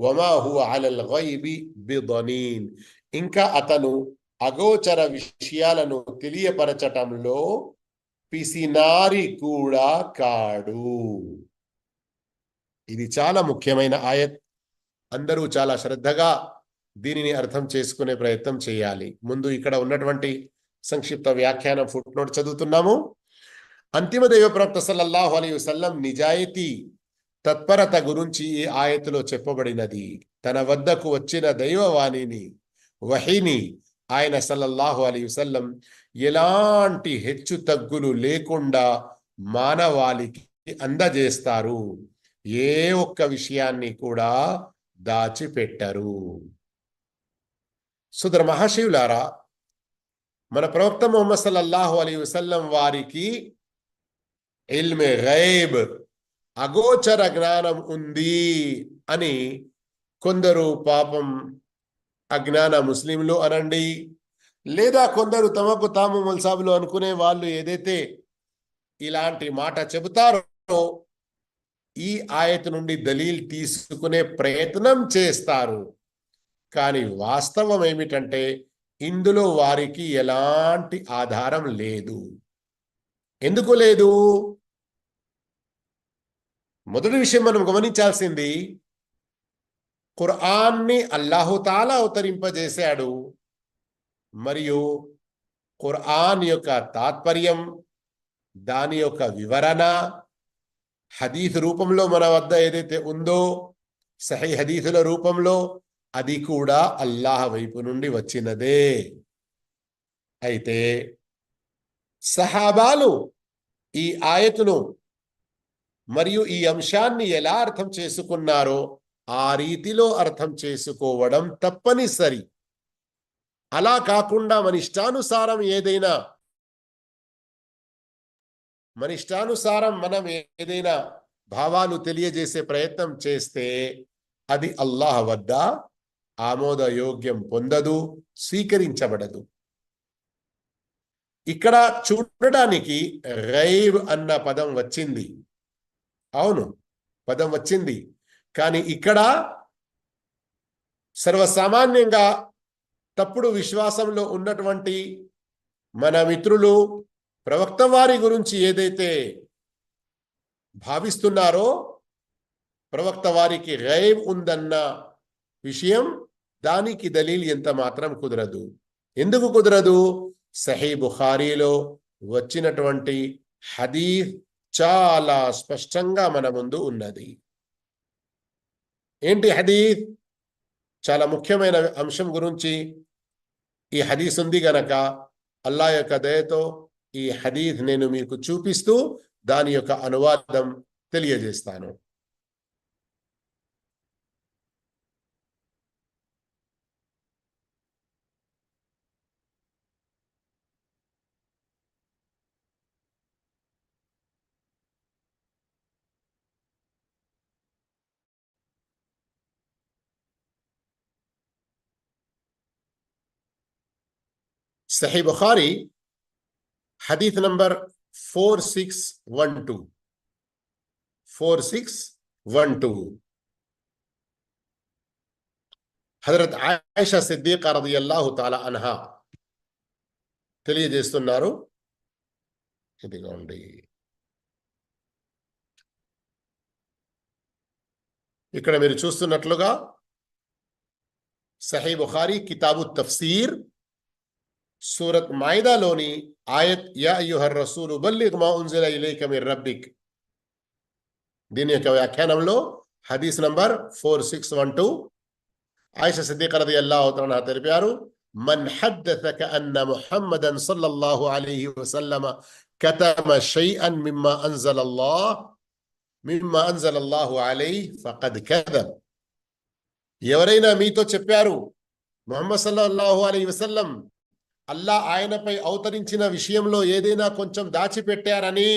వమా హువ అలల్ గైబి బిదనీన్. ఇంకా అతను అగోచర విషయాలను తెలియపరచటంలో పిసినారి కూడా కాడు. ఇది చాలా ముఖ్యమైన ఆయత్. అందరూ చాలా శ్రద్ధగా దీనిని అర్థం చేసుకునే ప్రయత్నం చేయాలి. ముందు ఇక్కడ ఉన్నటువంటి సంక్షిప్త వ్యాఖ్యానం ఫుట్ నోట్ చదువుతున్నాము. అంతిమ దైవప్రవక్త సల్లల్లాహు అలీ వసల్లం నిజాయితీ తత్పరత గురించి ఈ ఆయతిలో చెప్పబడినది. తన వద్దకు వచ్చిన దైవవాణిని వహిని ఆయన సల్లల్లాహు అలీ వసల్లం ఎలాంటి హెచ్చు తగ్గులు లేకుండా మానవాళికి అందజేస్తారు. ఏ ఒక్క విషయాన్ని కూడా దాచిపెట్టరు. సుదర మహాశివులారా మన ప్రవక్త మొహమ్మద్ సల్లల్లాహు అలీ వసల్లం వారికి ఇల్మె గైబ్ అగోచర జ్ఞానం ఉంది అని కొందరు పాపం అజ్ఞాన ముస్లింలు అనండి. లేదా కొందరు తమకు తాము ముల్సాబులు అనుకునే వాళ్ళు ఏదైతే ఇలాంటి మాట చెబుతారో ఈ ఆయత నుండి దలీల్ తీసుకునే ప్రయత్నం చేస్తారు. కానీ వాస్తవం ఏమిటంటే ఇందులో వారికి ఎలాంటి ఆధారం లేదు. ఎందుకు లేదు? మొదటి విషయం మనం గమనించాల్సింది ఖురాన్ని అల్లాహుతాలా అవతరింపజేశాడు మరియు ఖురాన్ యొక్క తాత్పర్యం దాని యొక్క వివరణ హదీఫ్ రూపంలో మన వద్ద ఏదైతే ఉందో సహీ హదీసుల రూపంలో అది కూడా అల్లాహ్ వైపు నుండి వచ్చినదే. అయితే సహాబాలు ఈ ఆయతును మరియు ఈ అంశాన్ని ఎలా అర్థం చేసుకున్నారో ఆ రీతిలో అర్థం చేసుకోవడం తప్పనిసరి. అలా కాకుండా మన ఇష్టానుసారం ఏదైనా మన ఇష్టానుసారం మనం ఏదైనా భావాలు తెలియజేసే ప్రయత్నం చేస్తే అది అల్లాహ్ వద్ద ఆమోదయోగ్యం పొందదు స్వీకరించబడదు. ఇక్కడ చూడడానికి రైవ్ అన్న పదం వచ్చింది. అవును పదం వచ్చింది. కానీ ఇక్కడ సర్వసామాన్యంగా తప్పుడు విశ్వాసంలో ఉన్నటువంటి మన మిత్రులు ప్రవక్త వారి గురించి ఏదైతే భావిస్తున్నారో ప్రవక్త వారికి గైబ్ ఉందన్న విషయం దానికి దలీల్ ఎంత మాత్రం కుదరదు. ఎందుకు కుదరదు? సహీ బుఖారీలో వచ్చినటువంటి హదీఫ్ చాలా స్పష్టంగా మన ముందు ఉన్నది. ఏంటి హదీత్ చాలా ముఖ్యమైన అంశం గురించి ఈ హదీస్ ఉంది గనక అల్లా యొక్క దయతో ఈ హదీద్ నేను మీకు చూపిస్తూ దాని యొక్క అనువాదం తెలియజేస్తాను. Sahih Bukhari, hadith number 4612. 4612. Hazrat Ayesha సిద్దీక రదియల్లాహు తాలా అన్హా తెలియజేస్తున్నారు ఇదిగోండి ఇక్కడ మీరు చూస్తున్నట్లుగా సహీ బుఖారీ కితాబు తఫ్సీర్ సూరత్ మాయిదాలోని ఆయత్ యా అయ్యుహర్ రసూలు బల్లిగ్ మా ఉంజిల ఇలైక మిర్ రబ్బిక్ దీని యొక్క వ్యాఖ్యానంలో హదీస్ number four six one two ఆయిష సిద్దిక రది అల్లాహు తఆలా తెలిపారు మన్ హద్దథక అన్న ముహమ్మదన్ సల్లల్లాహు అలైహి వసల్లమ కతమ షైఅన్ మిమ్మా అన్జలల్లాహ్ మిమ్మా అన్జలల్లాహు అలైహి ఫఖద్ కదబ్ ఎవరైనా మీతో చెప్పారు ముహమ్మద్ సల్లల్లాహు అలైహి వసల్లం అల్లా ఆయనపై అవతరించిన విషయంలో ఏదైనా కొంచెం దాచిపెట్టారని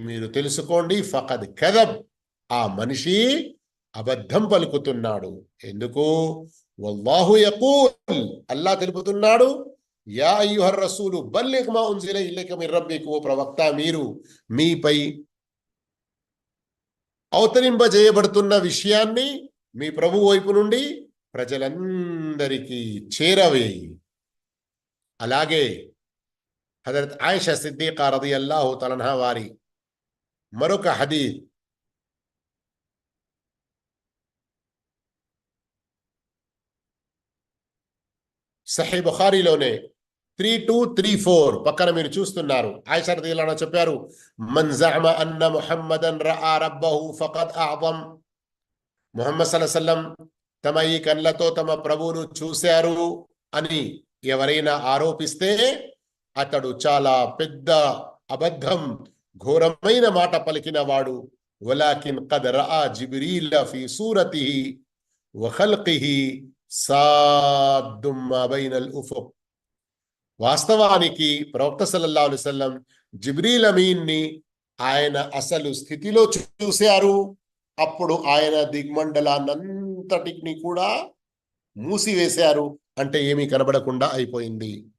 మీరు తెలుసుకోండి. ఫకద్ కదబ్. ఆ మనిషి అబద్ధం పలుకుతున్నాడు. ఎందుకు? వల్లాహు యకూల్. అల్లా తెలుపుతున్నాడు. యా అయ్యుహర్ రసూలు బల్లిక్ మా ఉంజిల ఇల్లక మిర్రబ్బికు ఓ ప్రవక్త మీరు మీపై అవతరింపజేయబడుతున్న విషయాన్ని మీ ప్రభు వైపు నుండి అందరికీ చేరవేయి అలాగే హజరత్ ఆయిష సిద్దీకా రది అల్లాహు తలహా వారి మరొక హదీద్ సహీ బుఖారీలోనే త్రీ టూ త్రీ ఫోర్ పక్కన మీరు చూస్తున్నారు. ఆయిషా రదియల్లాహు చెప్పారు మన్జహమ అన్న ముహమ్మదన్ రఆ రబ్బహు ఫఖద్ అఅదం ముహమ్మద్ సల్లం తమ ఈ కళ్ళతో తమ ప్రభువును చూశారు అని ఎవరైనా ఆరోపిస్తే అతడు చాలా పెద్ద అబద్ధం ఘోరమైన మాట పలికిన వాడు. వలాకిన్ కద్ రఆ జిబ్రీల ఫీ సూరతి వహల్కిహి సాద్దుం ఉఫుక్. వాస్తవానికి ప్రవక్త సల్లల్లా అలైహి జిబ్రీల్ అమీన్ని ఆయన అసలు స్థితిలో చూశారు. అప్పుడు ఆయన అంతటిని కూడా మూసివేశారు అంటే ఏమీ కనబడకుండా అయిపోయింది.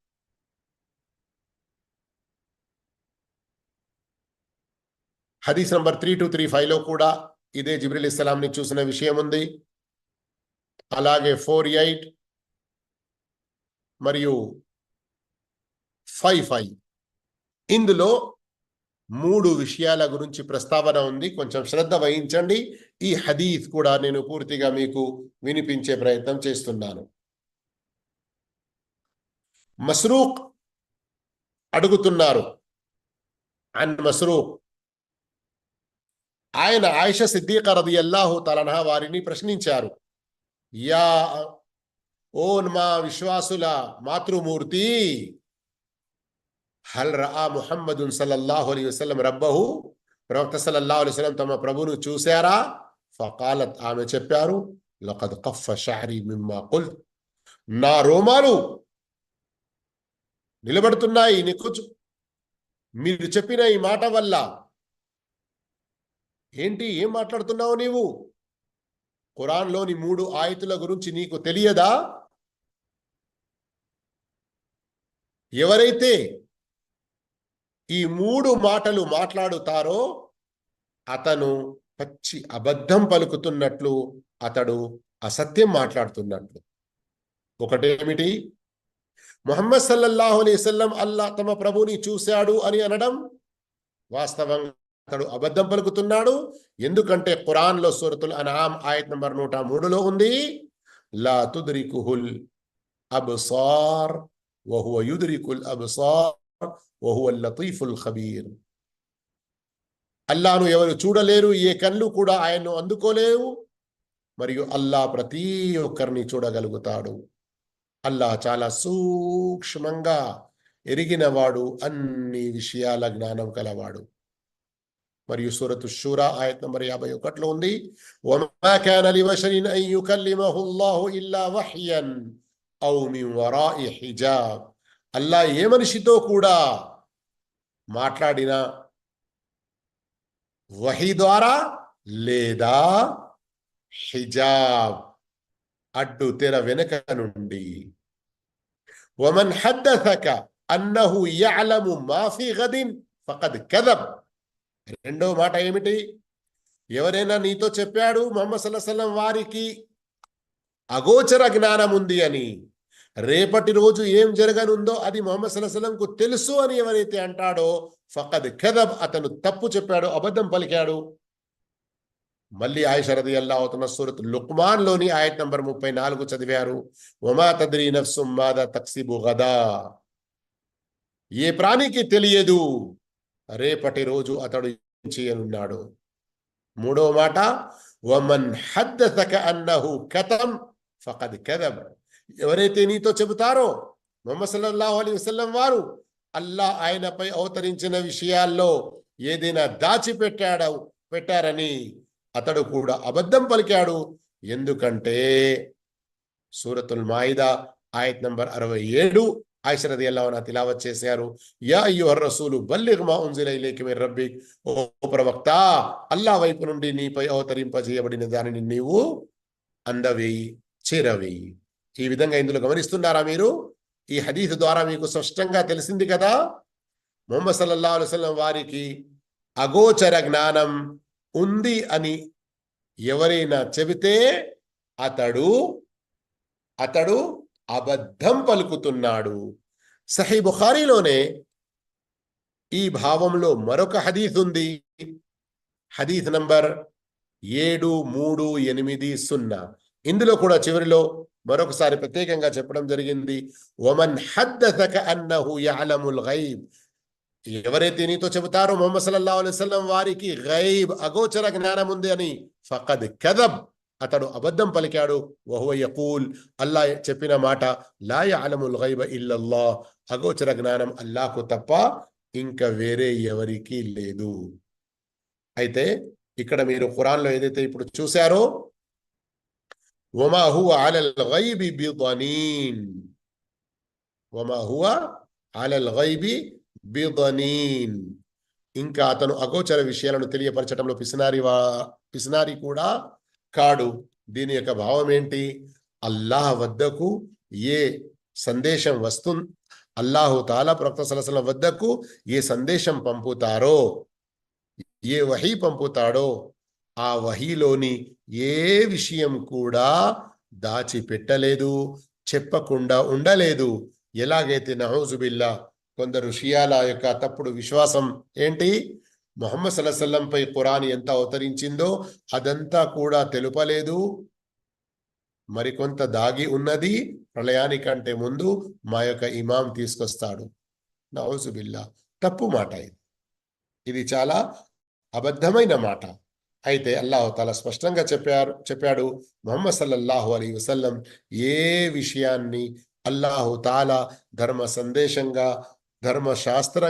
హదీస్ నంబర్ త్రీ టూ త్రీ ఫైవ్లో కూడా ఇదే జిబ్రిల్ ఇస్లాంని చూసిన విషయం ఉంది. అలాగే ఫోర్ ఎయిట్ మరియు ఫైవ్ ఫైవ్. ఇందులో మూడు విషయాల గురించి ప్రస్తావన ఉంది. కొంచెం శ్రద్ధ వహించండి. ఈ హదీఫ్ కూడా నేను పూర్తిగా మీకు వినిపించే ప్రయత్నం చేస్తున్నాను. మస్రూక్ అడుగుతున్నారు. అన్ మస్రూక్. ఆయన ఆయిష సిద్దీక రది అల్లాహు తలనహా వారిని ప్రశ్నించారు. యా ఓ మా విశ్వాసుల మాతృమూర్తి హల్ రా ముహమ్మద్ సల్లల్లాహు అలీ వసలం రబ్బహు? ప్రవక్త సల్లల్లాహు అలైహి వసలం తమ ప్రభును చూశారా? ఫకాలత్ ఆమె చెప్పారు లఖద్ కఫ షారీ మిమ్మా కుల్ నా రోమాలు నిలబడుతున్నాయి నీకు మీరు చెప్పిన ఈ మాట వల్ల. ఏంటి ఏం మాట్లాడుతున్నావు నీవు? ఖురాన్లోని మూడు ఆయతుల గురించి నీకు తెలియదా? ఎవరైతే ఈ మూడు మాటలు మాట్లాడుతారో అతను పచ్చి అబద్ధం పలుకుతున్నట్లు అతడు అసత్యం మాట్లాడుతున్నట్లు. ఒకటేమిటి? మొహమ్మద్ సల్లల్లాహు అలైవల్లం అల్లా తమ ప్రభుని చూశాడు అని అనడం వాస్తవంగా అతడు అబద్ధం పలుకుతున్నాడు. ఎందుకంటే ఖురాన్లో సూరతుల్ అనామ్ ఆయత్ నంబర్ నూట మూడులో ఉంది. లా తుద్రికుహుల్ అబ్సార్ వహువ యుద్రికుల్ అబ్సార్. వహువ లతీఫుల్ ఖబీర్ అల్లాను ఎవరు చూడలేరు ఏ కళ్ళు కూడా ఆయన్ను అందుకోలేవు. మరియు అల్లా ప్రతి ఒక్కరిని చూడగలుగుతాడు. అల్లా చాలా సూక్ష్మంగా ఎరిగినవాడు అన్ని విషయాల జ్ఞానం కలవాడు. మరియు సూరతు షూరా ఆయత్ నంబర్ యాభై ఒకటిలో ఉంది. ఇల్లా వహ్యన్ ఔ మిన్ వరాఇ హిజాబ్. అల్లా ఏ మనిషితో కూడా మాట్లాడిన వహి ద్వారా లేదా హిజాబ్ అడ్డు తెర వెనుక నుండి. వమన్ హద్దక అన్నహు యఅలము మాఫీ గదిన్ ఫకద్ కదబ్. రెండో మాట ఏమిటి? ఎవరైనా నీతో చెప్పాడు మొహమ్మద్ సల్లం వారికి అగోచర జ్ఞానం ఉంది అని. రేపటి రోజు ఏం జరగనుందో అది మొహమ్మద్ సల్లాహంకు తెలుసు అని ఎవరైతే అంటాడో ఫకద్ కదబ్ అతను తప్పు చెప్పాడు అబద్ధం పలికాడు. మళ్ళీ ఆయిషరది అల్లా అవుతున్న సూరత్ లుక్మాన్లోని ఆయత్ నంబర్ ముప్పై నాలుగు చదివారు ఒమా తద్రీ నఫ్సుమ్ మాదా తక్సిబు గదా? ఏ ప్రాణికి తెలియదు. రేపటి రోజు అతడు ఏం చేయనున్నాడు? మూడో మాట వమన్ హద్దక అన్నహు కథం ఫకద్ కదబ్. ఎవరైతే నీతో చెబుతారో మొహమ్మద్ సల్లల్లాహు అలీ వసల్లం వారు అల్లా ఆయనపై అవతరించిన విషయాల్లో ఏదైనా దాచిపెట్టాడు పెట్టారని అతడు కూడా అబద్ధం పలికాడు. ఎందుకంటే సూరతుల్ మాయిదా ఆయత్ నంబర్ అరవై ఏడు ఆయిషరది అల్లాహన తిలావత్ చేశారు. యా అయ్యుహర్ రసూలు బల్లిగ్ మా ఉంజిల మీరు రబ్బి ఓ ప్రవక్త అల్లా వైపు నుండి నీపై అవతరింపజేయబడిన దానిని నీవు అందవేయి చేరవేయి. ఈ విధంగా ఇందులో గమనిస్తున్నారా మీరు? ఈ హదీఫ్ ద్వారా మీకు స్పష్టంగా తెలిసింది కదా? మొహమ్మద్ సల్లల్లా అలైహి వారికి అగోచర జ్ఞానం ఉంది అని ఎవరైనా చెబితే అతడు అతడు అబద్ధం పలుకుతున్నాడు. సహీ బుఖారీలోనే ఈ భావంలో మరొక హదీస్ ఉంది. హదీస్ నంబర్ ఏడు మూడు ఎనిమిది సున్నా. ఇందులో కూడా చివరిలో మరొకసారి ప్రత్యేకంగా చెప్పడం జరిగింది. ఒమన్ హద్దక అన్నహు యలముల్ గైబ్. ఎవరైతే నీతో చెబుతారో మొహమ్మద్ సల్లల్లాహు అలైస్లం వారికి గైబ్ అగోచర జ్ఞానం ఉంది అని ఫకద్ కదబ్ అతడు అబద్ధం పలికాడు. వహువ యకూల్ అల్లా చెప్పిన మాట లా యఅలముల్ గైబ ఇల్లల్లా అగోచర జ్ఞానం అల్లాకు తప్ప ఇంకా వేరే ఎవరికీ లేదు. అయితే ఇక్కడ మీరు ఖురాన్లో ఏదైతే ఇప్పుడు చూశారో وما هو على الغيب بضنين. وما هو على الغيب బిదనీన్ ఇంకా అతను అగోచర విషయాలను తెలియపరచడంలో పిసినారి వా పిసినారి కూడా కాడు. దీని యొక్క భావం ఏంటి? అల్లాహ్ వద్దకు ఏ సందేశం వస్తు అల్లాహు తాలా ప్రవక్త సలసల వద్దకు ఏ సందేశం పంపుతారో ఏ వహీ పంపుతాడో ఆ వహీలోని ఏ విషయం కూడా దాచిపెట్టలేదు చెప్పకుండా ఉండలేదు. ఎలాగైతే నహూజుబిల్లా కొందరు షియాల యొక్క తప్పుడు విశ్వాసం ఏంటి? మొహమ్మద్ సల్లాహంపై ఖురాన్ ఎంత అవతరించిందో అదంతా కూడా తెలుపలేదు. మరికొంత దాగి ఉన్నది ప్రళయానికంటే ముందు మా యొక్క ఇమాం తీసుకొస్తాడు. నౌజుబిల్లా తప్పు మాట ఇది. ఇది చాలా అబద్ధమైన మాట. అయితే అల్లాహు తాలా స్పష్టంగా చెప్పారు చెప్పాడు మొహమ్మద్ సల్లల్లాహు అలీ వసల్లం ఏ విషయాన్ని అల్లాహు తాలా ధర్మ సందేశంగా ధర్మశాస్త్రం